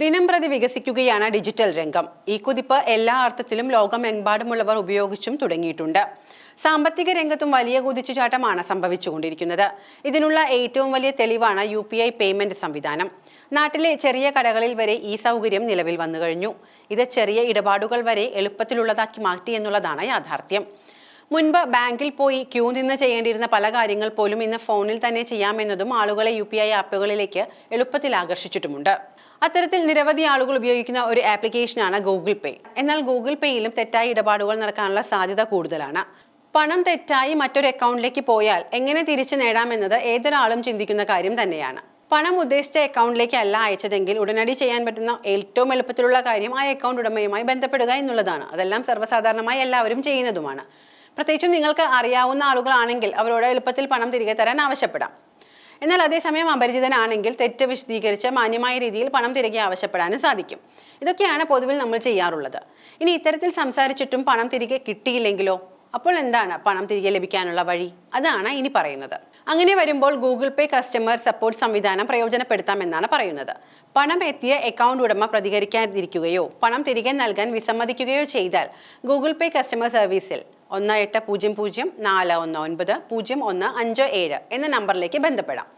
ദിനം പ്രതി വികസിക്കുകയാണ് ഡിജിറ്റൽ രംഗം. ഈ കുതിപ്പ് എല്ലാ അർത്ഥത്തിലും ലോകമെമ്പാടുമുള്ളവർ ഉപയോഗിച്ചും തുടങ്ങിയിട്ടുണ്ട്. സാമ്പത്തിക രംഗത്തും വലിയ കുതിച്ചുചാട്ടമാണ് സംഭവിച്ചുകൊണ്ടിരിക്കുന്നത്. ഇതിനുള്ള ഏറ്റവും വലിയ തെളിവാണ് യു പി ഐ പേയ്മെന്റ് സംവിധാനം. നാട്ടിലെ ചെറിയ കടകളിൽ വരെ ഈ സൗകര്യം നിലവിൽ വന്നു കഴിഞ്ഞു. ഇത് ചെറിയ ഇടപാടുകൾ വരെ എളുപ്പത്തിലുള്ളതാക്കി മാറ്റി എന്നുള്ളതാണ് യാഥാർത്ഥ്യം. മുൻപ് ബാങ്കിൽ പോയി ക്യൂ നിന്ന് ചെയ്യേണ്ടിയിരുന്ന പല കാര്യങ്ങൾ പോലും ഇന്ന് ഫോണിൽ തന്നെ ചെയ്യാമെന്നതും ആളുകളെ യു ആപ്പുകളിലേക്ക് എളുപ്പത്തിൽ ആകർഷിച്ചിട്ടുമുണ്ട്. അത്തരത്തിൽ നിരവധി ആളുകൾ ഉപയോഗിക്കുന്ന ഒരു ആപ്ലിക്കേഷനാണ് ഗൂഗിൾ പേ. എന്നാൽ ഗൂഗിൾ പേയിലും തെറ്റായ ഇടപാടുകൾ നടക്കാനുള്ള സാധ്യത കൂടുതലാണ്. പണം തെറ്റായി മറ്റൊരു അക്കൗണ്ടിലേക്ക് പോയാൽ എങ്ങനെ തിരിച്ചു നേടാമെന്നത് ഏതൊരാളും ചിന്തിക്കുന്ന കാര്യം തന്നെയാണ്. പണം ഉദ്ദേശിച്ച അക്കൗണ്ടിലേക്ക് അല്ല അയച്ചതെങ്കിൽ ഉടനടി ചെയ്യാൻ പറ്റുന്ന ഏറ്റവും എളുപ്പത്തിലുള്ള കാര്യം ആ അക്കൗണ്ട് ഉടമയുമായി ബന്ധപ്പെടുക എന്നുള്ളതാണ്. അതെല്ലാം സർവസാധാരണമായി എല്ലാവരും ചെയ്യുന്നതുമാണ്. പ്രത്യേകിച്ചും നിങ്ങൾക്ക് അറിയാവുന്ന ആളുകളാണെങ്കിൽ അവരോട് എളുപ്പത്തിൽ പണം തിരികെ തരാൻ ആവശ്യപ്പെടാം. എന്നാൽ അതേസമയം അപരിചിതനാണെങ്കിൽ തെറ്റ് വിശദീകരിച്ച് മാന്യമായ രീതിയിൽ പണം തിരികെ ആവശ്യപ്പെടാനും സാധിക്കും. ഇതൊക്കെയാണ് പൊതുവിൽ നമ്മൾ ചെയ്യാറുള്ളത്. ഇനി ഇത്തരത്തിൽ സംസാരിച്ചിട്ടും പണം തിരികെ കിട്ടിയില്ലെങ്കിലോ? അപ്പോൾ എന്താണ് പണം തിരികെ ലഭിക്കാനുള്ള വഴി? അതാണ് ഇനി പറയുന്നത്. അങ്ങനെ വരുമ്പോൾ ഗൂഗിൾ പേ കസ്റ്റമർ സപ്പോർട്ട് സംവിധാനം പ്രയോജനപ്പെടുത്താമെന്നാണ് പറയുന്നത്. പണം എത്തിയ അക്കൗണ്ട് ഉടമ പ്രതികരിക്കാതിരിക്കുകയോ പണം തിരികെ നൽകാൻ വിസമ്മതിക്കുകയോ ചെയ്താൽ ഗൂഗിൾ പേ കസ്റ്റമർ സർവീസിൽ ഒന്ന് എട്ട് പൂജ്യം പൂജ്യം നാല് ഒന്ന് ഒൻപത് പൂജ്യം ഒന്ന് അഞ്ച് ഏഴ് എന്ന നമ്പറിലേക്ക് ബന്ധപ്പെടാം.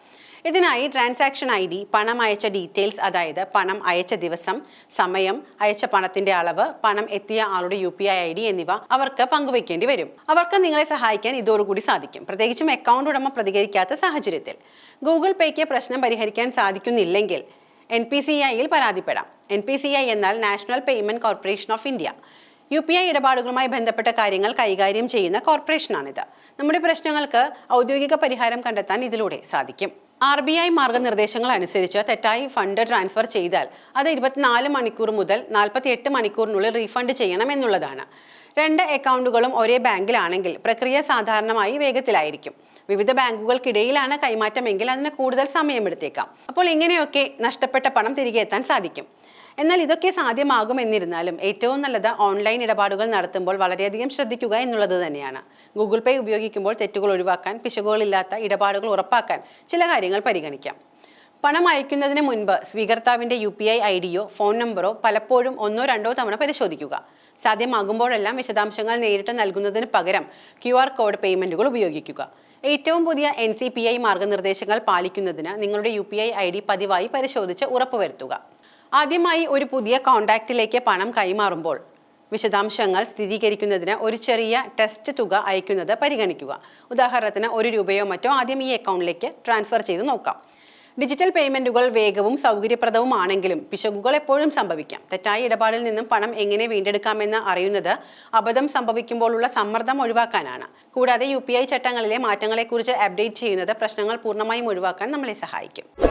ഇതിനായി ട്രാൻസാക്ഷൻ ഐ ഡി പണം അയച്ച ഡീറ്റെയിൽസ് അതായത് പണം അയച്ച ദിവസം സമയം അയച്ച പണത്തിന്റെ അളവ് പണം എത്തിയ ആളുടെ U P I I D എന്നിവ അവർക്ക് പങ്കുവയ്ക്കേണ്ടി വരും. അവർക്ക് നിങ്ങളെ സഹായിക്കാൻ ഇതോടുകൂടി സാധിക്കും. പ്രത്യേകിച്ചും അക്കൗണ്ട് ഉടമ പ്രതികരിക്കാത്ത സാഹചര്യത്തിൽ. ഗൂഗിൾ പേക്ക് പ്രശ്നം പരിഹരിക്കാൻ സാധിക്കുന്നില്ലെങ്കിൽ എൻ പി സി ഐയിൽ പരാതിപ്പെടാം. എൻ പി സി ഐ എന്നാൽ national payment corporation of India U P I ഇടപാടുകളുമായി ബന്ധപ്പെട്ട കാര്യങ്ങൾ കൈകാര്യം ചെയ്യുന്ന കോർപ്പറേഷനാണിത്. നമ്മുടെ പ്രശ്നങ്ങൾക്ക് ഔദ്യോഗിക പരിഹാരം കണ്ടെത്താൻ ഇതിലൂടെ സാധിക്കും. ആർ ബി ഐ മാർഗനിർദ്ദേശങ്ങൾ അനുസരിച്ച് തെറ്റായി ഫണ്ട് ട്രാൻസ്ഫർ ചെയ്താൽ അത് ഇരുപത്തിനാല് മണിക്കൂർ മുതൽ നാൽപ്പത്തി എട്ട് മണിക്കൂറിനുള്ളിൽ റീഫണ്ട് ചെയ്യണം എന്നുള്ളതാണ്. രണ്ട് അക്കൗണ്ടുകളും ഒരേ ബാങ്കിലാണെങ്കിൽ പ്രക്രിയ സാധാരണമായി വേഗത്തിലായിരിക്കും. വിവിധ ബാങ്കുകൾക്കിടയിലാണ് കൈമാറ്റമെങ്കിൽ അതിന് കൂടുതൽ സമയമെടുത്തേക്കാം. അപ്പോൾ ഇങ്ങനെയൊക്കെ നഷ്ടപ്പെട്ട പണം തിരികെ എത്താൻ സാധിക്കും. എന്നാൽ ഇതൊക്കെ സാധ്യമാകും എന്നിരുന്നാലും ഏറ്റവും നല്ലത് ഓൺലൈൻ ഇടപാടുകൾ നടത്തുമ്പോൾ വളരെയധികം ശ്രദ്ധിക്കുക എന്നുള്ളത് തന്നെയാണ്. ഗൂഗിൾ പേ ഉപയോഗിക്കുമ്പോൾ തെറ്റുകൾ ഒഴിവാക്കാൻ പിശകുകളില്ലാത്ത ഇടപാടുകൾ ഉറപ്പാക്കാൻ ചില കാര്യങ്ങൾ പരിഗണിക്കാം. പണം അയക്കുന്നതിന് മുൻപ് സ്വീകർത്താവിന്റെ യു പി ഐ ഐ ഡിയോ ഫോൺ നമ്പറോ പലപ്പോഴും ഒന്നോ രണ്ടോ തവണ പരിശോധിക്കുക. സാധ്യമാകുമ്പോഴെല്ലാം വിശദാംശങ്ങൾ നേരിട്ട് നൽകുന്നതിന് പകരം ക്യു ആർ കോഡ് പേയ്മെന്റുകൾ ഉപയോഗിക്കുക. ഏറ്റവും പുതിയ എൻ സി പി ഐ മാർഗനിർദ്ദേശങ്ങൾ പാലിക്കുന്നതിന് നിങ്ങളുടെ U P I I D പതിവായി പരിശോധിച്ച് ഉറപ്പുവരുത്തുക. ആദ്യമായി ഒരു പുതിയ കോണ്ടാക്റ്റിലേക്ക് പണം കൈമാറുമ്പോൾ വിശദാംശങ്ങൾ സ്ഥിരീകരിക്കുന്നതിന് ഒരു ചെറിയ ടെസ്റ്റ് തുക അയക്കുന്നത് പരിഗണിക്കുക. ഉദാഹരണത്തിന് ഒരു രൂപയോ മറ്റോ ആദ്യം ഈ അക്കൗണ്ടിലേക്ക് ട്രാൻസ്ഫർ ചെയ്ത് നോക്കാം. ഡിജിറ്റൽ പേയ്മെന്റുകൾ വേഗവും സൗകര്യപ്രദവുമാണെങ്കിലും പിശകുകൾ എപ്പോഴും സംഭവിക്കാം. തെറ്റായ ഇടപാടിൽ നിന്നും പണം എങ്ങനെ വീണ്ടെടുക്കാമെന്ന് അറിയുന്നത് അബദ്ധം സംഭവിക്കുമ്പോഴുള്ള സമ്മർദ്ദം ഒഴിവാക്കാനാണ്. കൂടാതെ യു ചട്ടങ്ങളിലെ മാറ്റങ്ങളെക്കുറിച്ച് അപ്ഡേറ്റ് ചെയ്യുന്നത് പ്രശ്നങ്ങൾ പൂർണമായും ഒഴിവാക്കാൻ നമ്മളെ സഹായിക്കും.